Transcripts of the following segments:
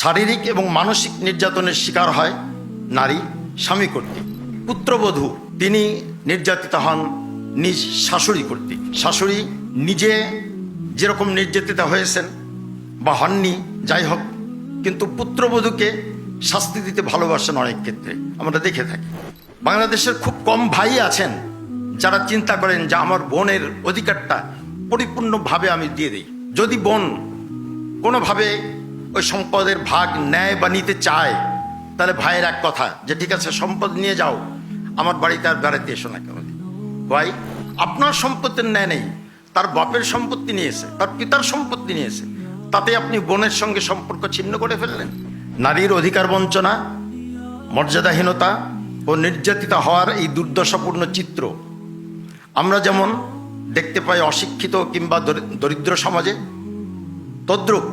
শারীরিক এবং মানসিক নির্যাতনের শিকার হয় নারী স্বামী কর্তৃক। পুত্রবধূ তিনি নির্যাতিত হন নিজ শাশুড়ি কর্তৃক। শাশুড়ি নিজে যেরকম নির্যাতিত হয়েছেন বা হননি, যাই হোক, কিন্তু পুত্রবধূকে শাস্তি দিতে ভালোবাসেন অনেক ক্ষেত্রে। আমরা দেখে থাকি। বাংলাদেশের খুব কম ভাই আছেন যারা চিন্তা করেন যে আমার বোনের অধিকারটা পরিপূর্ণভাবে আমি দিয়ে দিই। যদি বোন কোনোভাবে ওই সম্পদের ভাগ ন্যায় বা নিতে চায়, তাহলে ভাইয়ের এক কথা যে, ঠিক আছে, সম্পদ নিয়ে যাও, আমার বাড়িতে আর বেড়াতে এসো না কেন? ভাই, আপনার সম্পত্তির ন্যায় নেই, তার বাপের সম্পত্তি নিয়েছে তার পিতার সম্পত্তি নিয়েছে তাতে আপনি বোনের সঙ্গে সম্পর্ক ছিন্ন করে ফেললেন? নারীর অধিকার বঞ্চনা, মর্যাদাহীনতা ও নির্যাতিতা হওয়ার এই দুর্দশাপূর্ণ চিত্র। আমরা যেমন দেখতে পাই অশিক্ষিত কিংবা দরিদ্র সমাজে, তদ্রুপ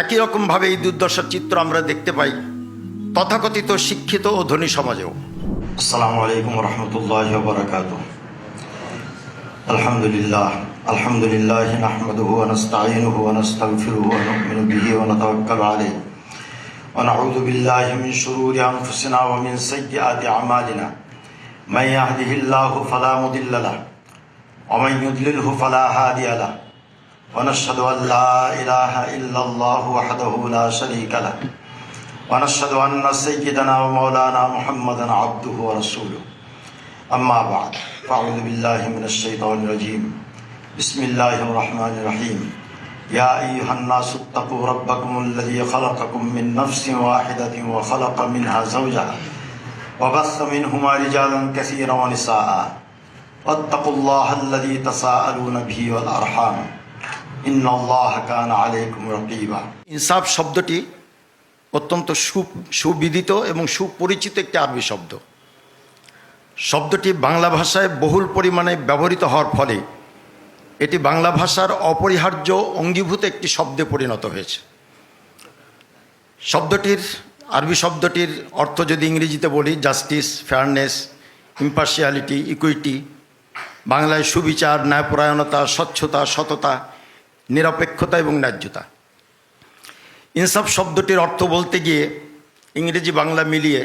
একই রকমভাবে এই দুর্দশার চিত্র আমরা দেখতে পাই, তথাকথিত শিক্ষিত ও ধনী সমাজেও। আসসালামু আলাইকুম রহমতুল্লাহ বরকাত আলহামদুলিল্লাহ আলহামদুলিল্লাহ নাহমাদুহু ওয়া নাস্তাঈনুহু ওয়া নাস্তাগফিরুহু ওয়া নু'মিনু বিহি ওয়া নাতাওয়াক্কালু আলাইহি। ওয়া নাউযু বিল্লাহি মিন শুরুরি আনফুসিনা ওয়া মিন মান লাহু। ونشهد أن لا إله إلا الله وحده لا شريك له. ونشهد أن سيدنا ومولانا محمد عبده ورسوله. أما بعد، فأعوذ بالله من الشيطان الرجيم. بسم الله الرحمن الرحيم. يا أيها الناس اتقوا ربكم الذي خلقكم من نفس واحدة وخلق منها زوجها وبث منهما رجالا كثيرا ونساء. واتقوا الله الذي تساءلون به والأرحام. ইনসাফ শব্দটি অত্যন্ত সু সুবিদিত এবং সুপরিচিত একটি আরবি শব্দ। শব্দটি বাংলা ভাষায় বহুল পরিমাণে ব্যবহৃত হওয়ার ফলে এটি বাংলা ভাষার অপরিহার্য অঙ্গীভূত একটি শব্দে পরিণত হয়েছে। শব্দটির, আরবি শব্দটির অর্থ যদি ইংরেজিতে বলি জাস্টিস ফেয়ারনেস ইম্পার্শিয়ালিটি ইকুইটি বাংলায় সুবিচার, ন্যায়পরায়ণতা, স্বচ্ছতা, সততা নিরপেক্ষতা এবং ন্যায্যতা। ইনসাফ শব্দটির অর্থ বলতে গিয়ে ইংরেজি বাংলা মিলিয়ে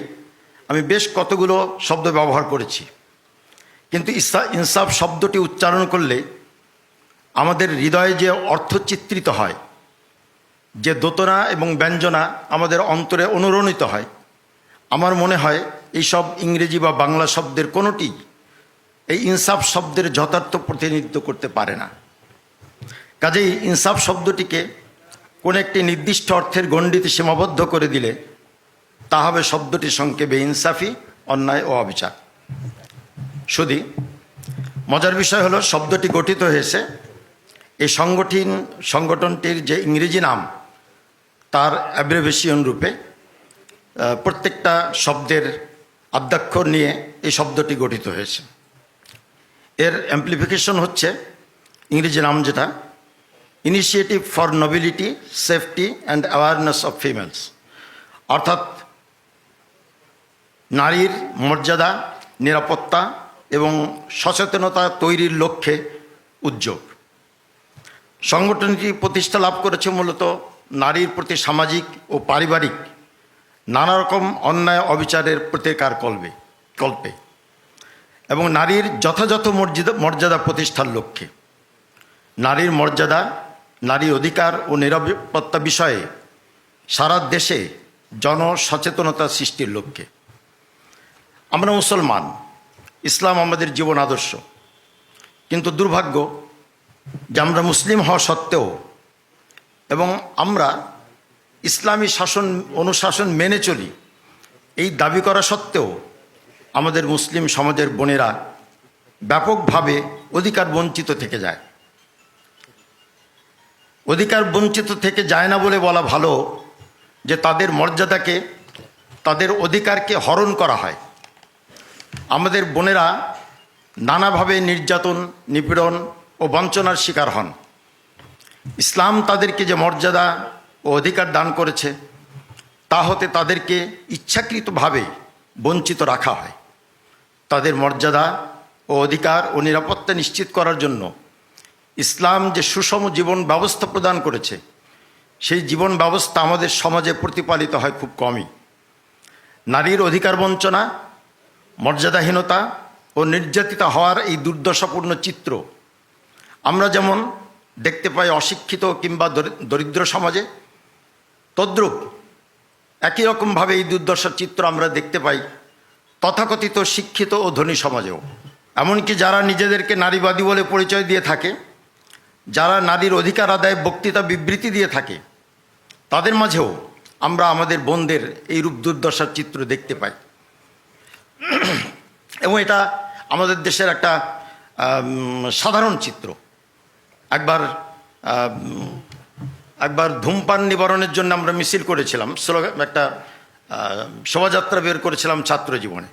আমি বেশ কতগুলো শব্দ ব্যবহার করেছি। কিন্তু ইনসাফ শব্দটি উচ্চারণ করলে আমাদের হৃদয়ে যে অর্থ চিত্রিত হয়, যে দোতনা এবং ব্যঞ্জনা আমাদের অন্তরে অনুরণিত হয়, আমার মনে হয় এইসব ইংরেজি বা বাংলা শব্দের কোনোটি এই ইনসাফ শব্দের যথার্থ প্রতিনিধিত্ব করতে পারে না। কাজেই ইনসাফ শব্দটিকে কোন একটি নির্দিষ্ট অর্থের গণ্ডিতে সীমাবদ্ধ করে দিলে তা হবে শব্দটি সংক্ষেপে ইনসাফি, অন্যায় ও অবিচার। শুধু মজার বিষয় হলো শব্দটি গঠিত হয়েছে এই সংগঠন, সংগঠনটির যে ইংরেজি নাম, তার অ্যাব্রেভেশন রূপে প্রত্যেকটা শব্দের আদ্যাক্ষর নিয়ে এই শব্দটি গঠিত হয়েছে। এর অ্যাম্প্লিফিকেশন হচ্ছে ইংরেজি নাম যেটা initiative for nobility safety and awareness of females অর্থাৎ নারীর মর্যাদা, নিরাপত্তা এবং সচেতনতা তৈরির লক্ষ্যে উদ্যোগ। সংগঠনটি প্রতিষ্ঠা লাভ করেছে মূলত নারীর প্রতি সামাজিক ও পারিবারিক নানা রকম অন্যায় অবিচারের প্রতিকার কল্পে কল্পে এবং নারীর যথাযথ মর্যাদা মর্যাদা প্রতিষ্ঠার লক্ষ্যে। নারীর মর্যাদা নারী অধিকার ও নিরাপত্তা বিষয়ে সারা দেশে জনসচেতনতা সৃষ্টির লক্ষ্যে। আমরা মুসলমান, ইসলাম আমাদের জীবন আদর্শ। কিন্তু দুর্ভাগ্য যে আমরা মুসলিম হওয়া সত্ত্বেও এবং আমরা ইসলামী শাসন অনুশাসন মেনে চলি এই দাবি করা সত্ত্বেও আমাদের মুসলিম সমাজের বোনেরা ব্যাপকভাবে অধিকার বঞ্চিত থেকে যায়। অধিকার বঞ্চিত থেকে যায় না বলে বলা ভালো যে তাদের মর্যাদাকে, তাদের অধিকারকে হরণ করা হয়। আমাদের বোনেরা নানাভাবে নির্যাতন, নিপীড়ন ও বঞ্চনার শিকার হন। ইসলাম তাদেরকে যে মর্যাদা ও অধিকার দান করেছে, তা হতে তাদেরকে ইচ্ছাকৃতভাবে বঞ্চিত রাখা হয়। তাদের মর্যাদা ও অধিকার ও নিরাপত্তা নিশ্চিত করার জন্য ইসলাম যে সুষম জীবন ব্যবস্থা প্রদান করেছে, সেই জীবন ব্যবস্থা আমাদের সমাজে প্রতিপালিত হয় খুব কমই। নারীর অধিকার বঞ্চনা, মর্যাদাহীনতা ও নির্যাতিত হওয়ার এই দুর্দশাপূর্ণ চিত্র। আমরা যেমন দেখতে পাই অশিক্ষিত কিংবা দরিদ্র সমাজে, তদ্রূপ একই রকমভাবে এই দুর্দশার চিত্র আমরা দেখতে পাই তথাকথিত শিক্ষিত ও ধনী সমাজেও। এমনকি যারা নিজেদেরকে নারীবাদী বলে পরিচয় দিয়ে থাকে যারা নারীর অধিকার আদায় বক্তৃতা বিবৃতি দিয়ে থাকে, তাদের মাঝেও আমরা আমাদের বোনদের এই রূপ দুর্দশার চিত্র দেখতে পাই। এবং এটা আমাদের দেশের একটা সাধারণ চিত্র। একবার একবার ধূমপান নিবারণের জন্য আমরা মিছিল করেছিলাম, স্লোগান, একটা শোভাযাত্রা বের করেছিলাম ছাত্র জীবনে।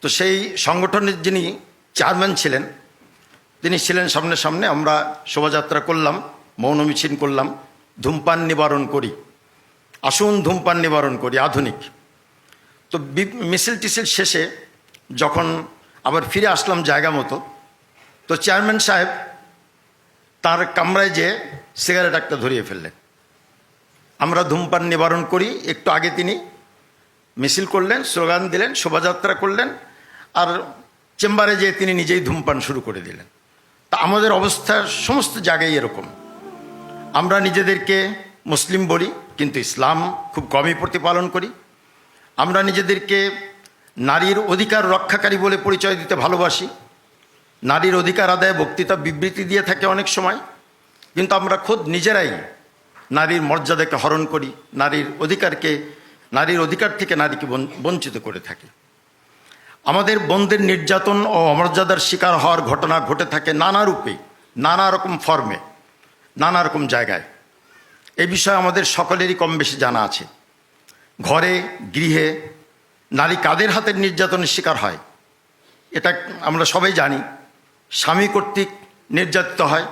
তো সেই সংগঠনের যিনি চেয়ারম্যান ছিলেন তিনি ছিলেন সামনে সামনে, আমরা শোভাযাত্রা করলাম, মৌন মিছিল করলাম, ধূমপান নিবারণ করি। আসুন ধূমপান নিবারণ করি, আধুনিক। তো মিছিল টিছিল শেষে যখন আবার ফিরে আসলাম জায়গা মতো, তো চেয়ারম্যান সাহেব তার কামরায় যে সিগারেট একটা ধরিয়ে ফেললেন। আমরা ধূমপান নিবারণ করি, একটু আগে তিনি মিছিল করলেন, স্লোগান দিলেন, শোভাযাত্রা করলেন, আর চেম্বারে যেয়ে তিনি নিজেই ধূমপান শুরু করে দিলেন। তা আমাদের অবস্থা সমস্ত জায়গায় এরকম। আমরা নিজেদেরকে মুসলিম বলি, কিন্তু ইসলাম খুব কমই প্রতিপালন করি। আমরা নিজেদেরকে নারীর অধিকার রক্ষাকারী বলে পরিচয় দিতে ভালোবাসি। নারীর অধিকার আদায় বক্তৃতা, বিবৃতি দিয়ে থাকে অনেক সময়। কিন্তু আমরা খোদ নিজেরাই নারীর মর্যাদাকে হরণ করি, নারীর অধিকারকে, নারীর অধিকার থেকে নারীকে বঞ্চিত করে থাকি। আমাদের বোনদের নির্যাতন ও অমর্যাদার শিকার হওয়ার ঘটনা ঘটে থাকে নানা রূপে, নানা রকম ফর্মে, নানা রকম জায়গায়। এ বিষয়ে আমাদের সকলেরই কম বেশি জানা আছে। ঘরে, গৃহে নারী কাদের হাতের নির্যাতনের শিকার হয়? এটা আমরা সবাই জানি। স্বামী কর্তৃক নির্যাতিত হয়।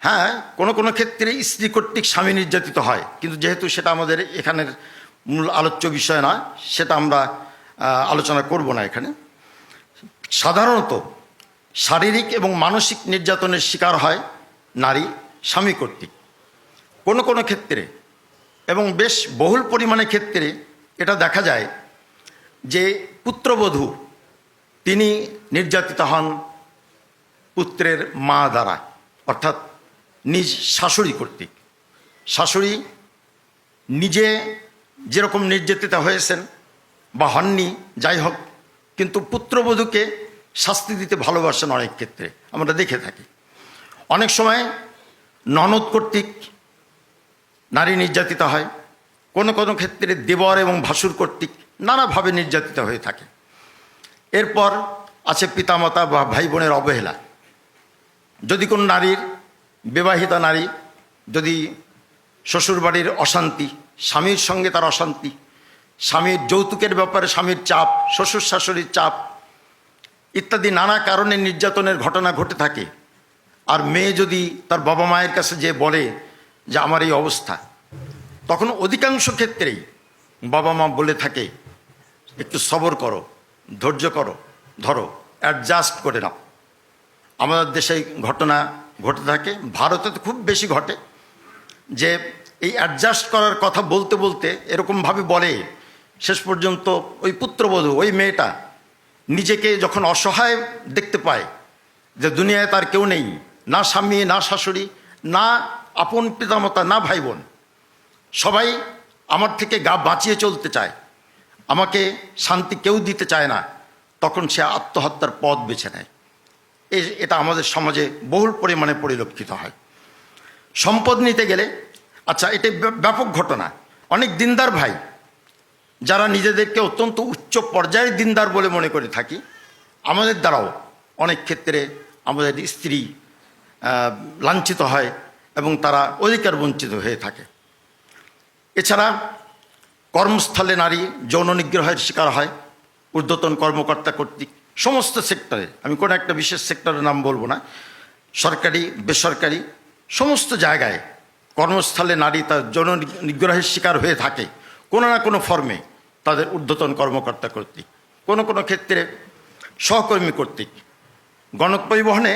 হ্যাঁ কোনো কোনো ক্ষেত্রে স্ত্রী কর্তৃক স্বামী নির্যাতিত হয়। কিন্তু যেহেতু সেটা আমাদের এখানের মূল আলোচ্য বিষয় নয়, সেটা আমরা আলোচনা করব না এখানে। সাধারণত শারীরিক এবং মানসিক নির্যাতনের শিকার হয় নারী, স্বামী কর্তৃক। কোনো কোনো ক্ষেত্রে এবং বেশ বহুল পরিমাণে ক্ষেত্রে এটা দেখা যায় যে পুত্রবধূ, তিনি নির্যাতিত হন পুত্রের মা দ্বারা, অর্থাৎ নিজ শাশুড়ি কর্তৃক। শাশুড়ি নিজে যেরকম নির্যাতিত হয়েছেন বা হননি, যাই হোক, কিন্তু পুত্রবধূকে শাস্তি দিতে ভালোবাসেন অনেক ক্ষেত্রে, আমরা দেখে থাকি। অনেক সময় ননদ কর্তৃক নারী নির্যাতিত হয়, কোনো কোনো ক্ষেত্রে দেবর এবং ভাসুর কর্তৃক নানাভাবে নির্যাতিত হয়ে থাকে। এরপর আছে পিতামাতা বা ভাই বোনের অবহেলা। যদি কোনো নারীর, বিবাহিতা নারী যদি শ্বশুরবাড়ির অশান্তি, স্বামীর সঙ্গে তার অশান্তি স্বামীর যৌতুকের ব্যাপারে স্বামীর চাপ, শ্বশুর শাশুড়ির চাপ ইত্যাদি নানা কারণে নির্যাতনের ঘটনা ঘটে থাকে। আর মেয়ে যদি তার বাবা মায়ের কাছে যে বলে যে আমার এই অবস্থা, তখন অধিকাংশ ক্ষেত্রেই বাবা মা বলে থাকে, একটু সবর করো, ধৈর্য করো, ধরো অ্যাডজাস্ট করে নাও। আমাদের দেশে ঘটনা ঘটে থাকে। ভারতে তো খুব বেশি ঘটে যে এই অ্যাডজাস্ট করার কথা বলতে বলতে এরকমভাবে বলে শেষ পর্যন্ত ওই পুত্রবধূ, ওই মেয়েটা নিজেকে যখন অসহায় দেখতে পায় যে দুনিয়ায় তার কেউ নেই, না স্বামী, না শাশুড়ি, না আপন পিতামাতা, না ভাই বোন সবাই আমার থেকে গা বাঁচিয়ে চলতে চায়, আমাকে শান্তি কেউ দিতে চায় না, তখন সে আত্মহত্যার পথ বেছে নেয়। এ- এটা আমাদের সমাজে বহুল পরিমাণে পরিলক্ষিত হয়। সম্পদ নিতে গেলে আচ্ছা এটা ব্যাপক ঘটনা। অনেক দিনদার ভাই যারা নিজেদেরকে অত্যন্ত উচ্চ পর্যায়ের দিনদার বলে মনে করে থাকি, আমাদের দ্বারাও অনেক ক্ষেত্রে আমাদের স্ত্রী লাঞ্ছিত হয় এবং তারা অধিকার বঞ্চিত হয়ে থাকে। এছাড়া কর্মস্থলে নারী যৌন নিগ্রহের শিকার হয়, ঊর্ধ্বতন কর্মকর্তা কর্তৃক সমস্ত সেক্টরে, আমি কোনো একটা বিশেষ সেক্টরের নাম বলব না, সরকারি, বেসরকারি, সমস্ত জায়গায় কর্মস্থলে নারী তার যৌন নিগ্রহের শিকার হয়ে থাকে। কোনো না কোনো ফর্মে তাদের ঊর্ধ্বতন কর্মকর্তা কর্তৃক, কোনো কোনো ক্ষেত্রে সহকর্মী কর্তৃক। গণপরিবহনে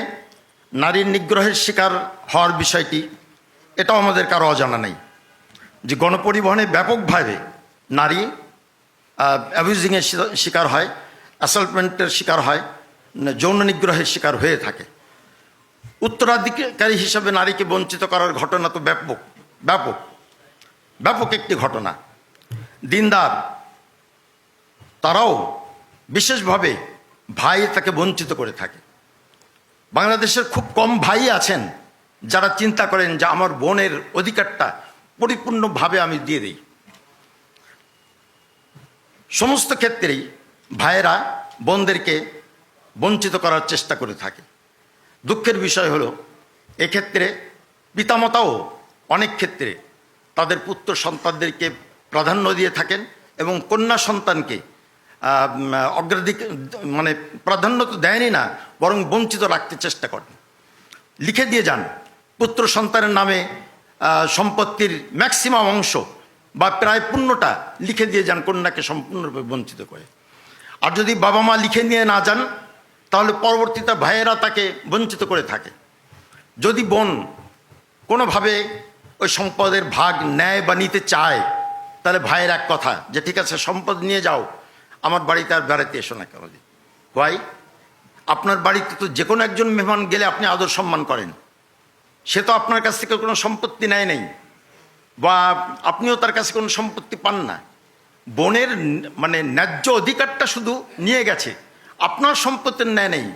নারীর নিগ্রহের শিকার হওয়ার বিষয়টি, এটাও আমাদের কারও অজানা নেই। যে গণপরিবহনে ব্যাপকভাবে নারী অ্যাবিউজিংয়ের শিকার হয় অ্যাসল্টমেন্টের শিকার হয় যৌন নিগ্রহের শিকার হয়ে থাকে। উত্তরাধিকারী হিসাবে নারীকে বঞ্চিত করার ঘটনা তো ব্যাপক ব্যাপক ব্যাপক একটি ঘটনা। দিনদার, তারাও বিশেষভাবে ভাই তাকে বঞ্চিত করে থাকে। বাংলাদেশের খুব কম ভাই আছেন যারা চিন্তা করেন যে আমার বোনের অধিকারটা পরিপূর্ণভাবে আমি দিয়ে দিই। সমস্ত ক্ষেত্রেই ভাইয়েরা বোনদেরকে বঞ্চিত করার চেষ্টা করে থাকে। দুঃখের বিষয় হলো, এক্ষেত্রে পিতামাতাও অনেক ক্ষেত্রে তাদের পুত্র সন্তানদেরকে প্রাধান্য দিয়ে থাকেন এবং কন্যা সন্তানকে অগ্রাধিক মানে প্রাধান্য তো দেয়নি না, বরং বঞ্চিত রাখতে চেষ্টা করেন। লিখে দিয়ে যান, পুত্র সন্তানের নামে সম্পত্তির ম্যাক্সিমাম অংশ বা প্রায় পূর্ণটা লিখে দিয়ে যান, কন্যাকে সম্পূর্ণরূপে বঞ্চিত করে। আর যদি বাবা মা লিখে নিয়ে না যান, তাহলে পরবর্তীতে ভাইয়েরা তাকে বঞ্চিত করে থাকে। যদি বোন কোনোভাবে ওই সম্পদের ভাগ নেয় বা নিতে চায় তাহলে ভাইয়ের এক কথা, যে ঠিক আছে, সম্পদ নিয়ে যাও, আমার বাড়িতে আর বেড়াতে এসো না কেন ভাই আপনার বাড়িতে তো যে কোনো একজন মেহমান গেলে আপনি আদর সম্মান করেন। সে তো আপনার কাছ থেকে কোনো সম্পত্তি নেয় নেই। বা আপনিও তার কাছে কোনো সম্পত্তি পান না। বোনের মানে ন্যায্য অধিকারটা শুধু নিয়ে গেছে। আপনার সম্পত্তির ন্যায় নেই,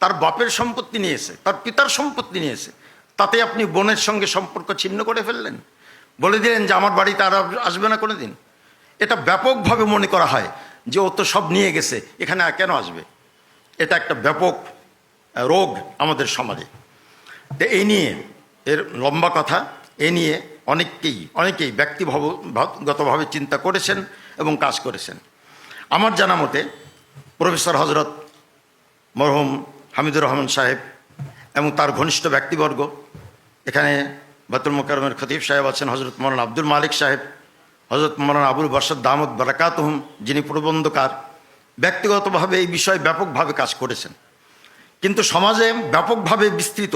তার বাপের সম্পত্তি নিয়েছে তার পিতার সম্পত্তি নিয়েছে তাতে আপনি বোনের সঙ্গে সম্পর্ক ছিন্ন করে ফেললেন? বলে দিলেন যে আমার বাড়িতে আর আসবে না কোনো দিন এটা ব্যাপকভাবে মনে করা হয় যে ও তো সব নিয়ে গেছে, এখানে আর কেন আসবে? এটা একটা ব্যাপক রোগ আমাদের সমাজে। তো এই নিয়ে, এর লম্বা কথা, এ নিয়ে অনেককেই, অনেকেই ব্যক্তিগতভাবে চিন্তা করেছেন এবং কাজ করেছেন। আমার জানা মতে প্রফেসর হজরত মরহুম হামিদুর রহমান সাহেব এবং তার ঘনিষ্ঠ ব্যক্তিবর্গ এখানে বাতুল মোকারমের খতিব সাহেব আছেন হজরত মৌলানা আব্দুল মালিক সাহেব হজরত মৌলানা আবুল বাসাদ দামদ বারাকাতহম, যিনি প্রবন্ধকার, ব্যক্তিগতভাবে এই বিষয়ে ব্যাপকভাবে কাজ করেছেন। কিন্তু সমাজে ব্যাপকভাবে বিস্তৃত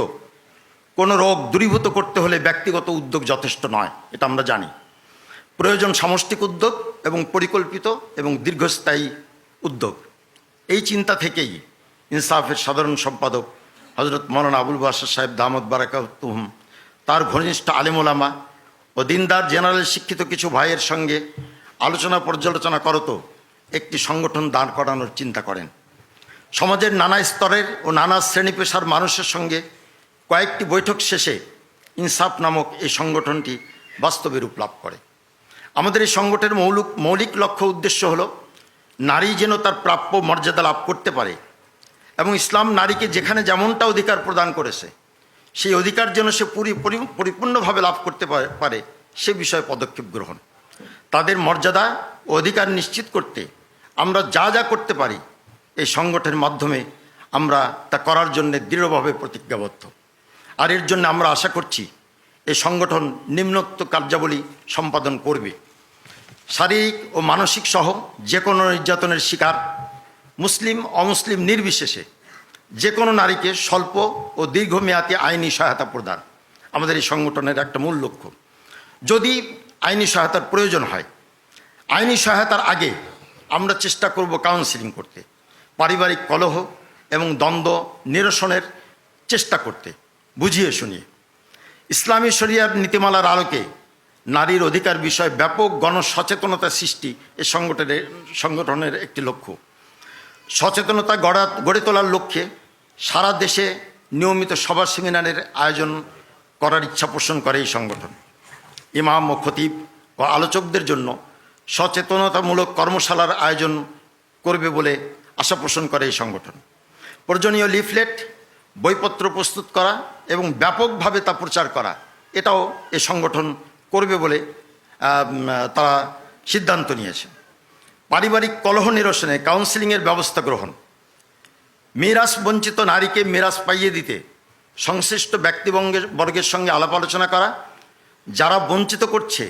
কোনো রোগ দূরীভূত করতে হলে ব্যক্তিগত উদ্যোগ যথেষ্ট নয়, এটা আমরা জানি। প্রয়োজন সামষ্টিক উদ্যোগ এবং পরিকল্পিত এবং দীর্ঘস্থায়ী উদ্যোগ। এই চিন্তা থেকেই ইনসাফের সাধারণ সম্পাদক হজরত মৌলানা আবুল বাসার সাহেব দামদ বারাকাতুহম তার ঘনিষ্ঠ আলিমোলামা ও দিনদার জেনারেল শিক্ষিত কিছু ভাইয়ের সঙ্গে আলোচনা পর্যালোচনা করত, একটি সংগঠন দাঁড় করানোর চিন্তা করেন। সমাজের নানা স্তরের ও নানা শ্রেণি পেশার মানুষের সঙ্গে কয়েকটি বৈঠক শেষে ইনসাফ নামক এই সংগঠনটি বাস্তবে রূপ লাভ করে। আমাদের এই সংগঠনের মৌলিক মৌলিক লক্ষ্য উদ্দেশ্য হল, নারী যেন তার প্রাপ্য মর্যাদা লাভ করতে পারে এবং ইসলাম নারীকে যেখানে যেমনটা অধিকার প্রদান করেছে সেই অধিকার যেন সে পুরি পরিপূর্ণভাবে লাভ করতে পারে- সে বিষয়ে পদক্ষেপ গ্রহণ। তাদের মর্যাদা ও অধিকার নিশ্চিত করতে আমরা যা যা করতে পারি, এই সংগঠনের মাধ্যমে আমরা তা করার জন্য দৃঢ়ভাবে প্রতিজ্ঞাবদ্ধ। আর এর জন্য আমরা আশা করছি এই সংগঠন নিম্নোক্ত কার্যাবলী সম্পাদন করবে। শারীরিক ও মানসিক সহ যে কোনো নির্যাতনের শিকার, মুসলিম, অমুসলিম নির্বিশেষে যে কোনো নারীকে স্বল্প ও দীর্ঘমেয়াদী আইনি সহায়তা প্রদান আমাদের এই সংগঠনের একটা মূল লক্ষ্য। যদি আইনি সহায়তার প্রয়োজন হয়, আইনি সহায়তার আগে আমরা চেষ্টা করব কাউন্সিলিং করতে, পারিবারিক কলহ এবং দ্বন্দ্ব নিরসনের চেষ্টা করতে। বুঝিয়ে শুনিয়ে, ইসলামী শরিয়ার নীতিমালার আলোকে নারীর অধিকার বিষয়ে ব্যাপক গণসচেতনতা সৃষ্টি এ সংগঠনের সংগঠনের একটি লক্ষ্য। সচেতনতা গড়া, গড়ে তোলার লক্ষ্যে সারা দেশে নিয়মিত সভা সেমিনারের আয়োজন করার ইচ্ছা পোষণ করে এই সংগঠন। ইমাম ও খতিব ও আলোচকদের জন্য সচেতনতামূলক কর্মশালার আয়োজন করবে বলে আশা পোষণ করে এই সংগঠন। প্রয়োজনীয় লিফলেট, বইপত্র প্রস্তুত করা এবং ব্যাপকভাবে তা প্রচার করা, এটাও এ সংগঠন করবে বলে তারা সিদ্ধান্ত নিয়েছে। পারিবারিক কলহ নিরসনে কাউন্সিলিংয়ের ব্যবস্থা গ্রহণ। মিরাস বঞ্চিত নারীকে মিরাস পাইয়ে দিতে সংশ্লিষ্ট ব্যক্তিবঙ্গের বর্গের সঙ্গে আলাপ আলোচনা করা, যারা বঞ্চিত করছে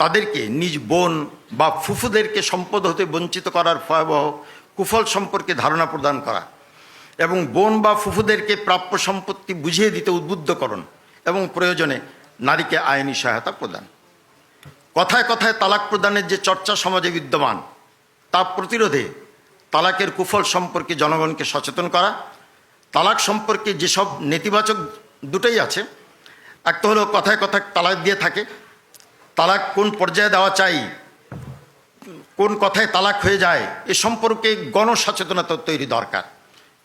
তাদেরকে নিজ বোন বা ফুফুদেরকে সম্পদ হতে বঞ্চিত করার ভয়াবহ কুফল সম্পর্কে ধারণা প্রদান করা এবং বোন বা ফুফুদেরকে প্রাপ্য সম্পত্তি বুঝিয়ে দিতে উদ্বুদ্ধকরণ এবং প্রয়োজনে নারীকে আইনি সহায়তা প্রদান। কথায় কথায় তালাক প্রদানের যে চর্চা সমাজে বিদ্যমান তা প্রতিরোধে তালাকের কুফল সম্পর্কে জনগণকে সচেতন করা, তালাক সম্পর্কে যেসব নেতিবাচক দুটোই আছে, একটা হলো কথায় কথায় তালাক দিয়ে থাকে, তালাক কোন পর্যায়ে দেওয়া চাই, কোন কথায় তালাক হয়ে যায়, এ সম্পর্কে গণসচেতনতা তৈরি দরকার,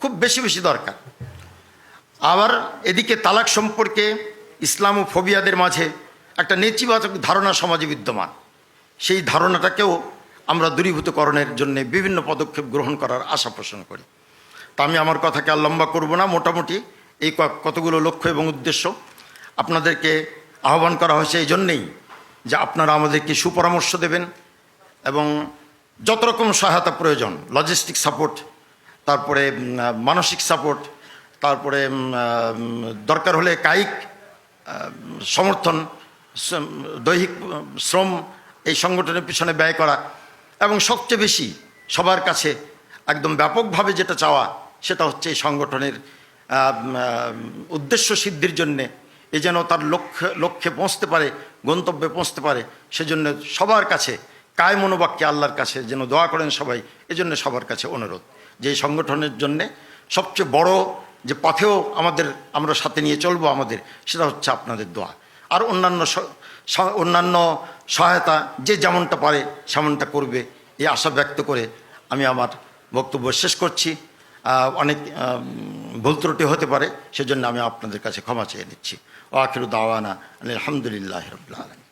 খুব বেশি বেশি দরকার। আবার এদিকে তালাক সম্পর্কে ইসলাম ও ফোবিয়াদের মাঝে একটা নেতিবাচক ধারণা সমাজে বিদ্যমান, সেই ধারণাটাকেও আমরা দূরীভূতকরণের জন্য বিভিন্ন পদক্ষেপ গ্রহণ করার আশা পোষণ করি। তা আমি আমার কথাকে আর লম্বা করব না। মোটামুটি এই কতগুলো লক্ষ্য এবং উদ্দেশ্য আপনাদেরকে আহ্বান করা হয়েছে এই জন্যেই যে আপনারা আমাদেরকে সুপরামর্শ দেবেন এবং যত রকম সহায়তা প্রয়োজন লজিস্টিক সাপোর্ট তারপরে মানসিক সাপোর্ট তারপরে দরকার হলে কায়িক সমর্থন দৈহিক শ্রম এই সংগঠনের পিছনে ব্যয় করা এবং সবচেয়ে বেশি সবার কাছে একদম ব্যাপকভাবে যেটা চাওয়া, সেটা হচ্ছে এই সংগঠনের উদ্দেশ্য সিদ্ধির জন্যে এ যেন তার লক্ষ্যে লক্ষ্যে পৌঁছতে পারে, গন্তব্যে পৌঁছতে পারে, সেজন্য সবার কাছে কায় মনোবাক্যে আল্লাহর কাছে যেন দোয়া করেন সবাই, এজন্য সবার কাছে অনুরোধ যে সংগঠনের জন্যে সবচেয়ে বড় যে পথেও আমাদের আমরা সাথে নিয়ে চলবো আমাদের, সেটা হচ্ছে আপনাদের দোয়া। আর অন্যান্য অন্যান্য সহায়তা যে যেমনটা পারে সেমনটা করবে এই আশা ব্যক্ত করে আমি আমার বক্তব্য শেষ করছি। অনেক ভুল ত্রুটি হতে পারে, সেজন্য আমি আপনাদের কাছে ক্ষমা চেয়ে নিচ্ছি। ও আখির দাওয়ানা আলহামদুলিল্লাহ রবিল আলম